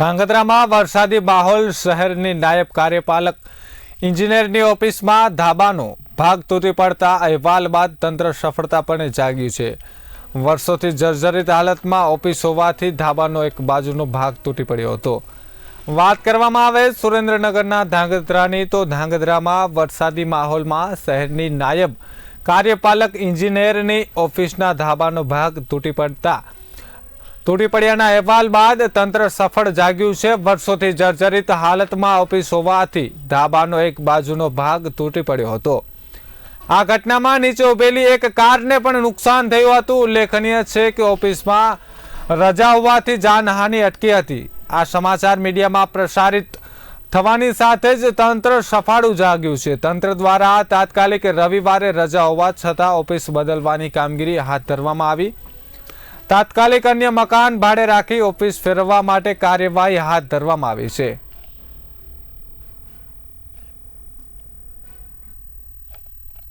ધાંગધ્રામાં વરસાદી માહોલ, શહેરની નાયબ કાર્યપાલક, ઇન્જિનિયરની ઓફિસમાં ધાબાનો ભાગ તૂટી પડતા અહેવાલ બાદ તંત્ર સફળતાપણે જાગ્યું છે. વર્ષોથી જર્જરિત હાલતમાં ઓફિસ હોવાથી ધાબાનો એક બાજુનો ભાગ તૂટી પડ્યો હતો. વાત કરવામાં આવે સુરેન્દ્રનગરના ધાંગધ્રાની, તો ધાંગધ્રામાં વરસાદી માહોલમાં શહેરની નાયબ કાર્યપાલક, ઇન્જિનિયરની ઓફિસના ધાબાનો ભાગ તૂટી પડતા તૂટી પડ્યાના અહેવાલ બાદ તંત્ર સફળ જાગ્યું છે. વર્ષોથી જર્જરિત હાલતમાં ઓફિસ હોવાથી ધાબાનો એક બાજુનો ભાગ તૂટી પડ્યો હતો. આ ઘટનામાં નીચે ઉભેલી એક કારને પણ નુકસાન થયું હતું. ઉલ્લેખનીય છે કે ઓફિસમાં રજા હોવાથી જાનહાનિ અટકી હતી. આ સમાચાર મીડિયામાં પ્રસારિત થવાની સાથે જ તંત્ર સફાળું જાગ્યું છે. તંત્ર દ્વારા તાત્કાલિક રવિવારે રજા હોવા છતાં ઓફિસ બદલવાની કામગીરી હાથ ધરવામાં આવી. તાત્કાલિક અન્ય મકાન ભાડે રાખી ઓફિસ ફેરવવા માટે કાર્યવાહી હાથ ધરવામાં આવી છે.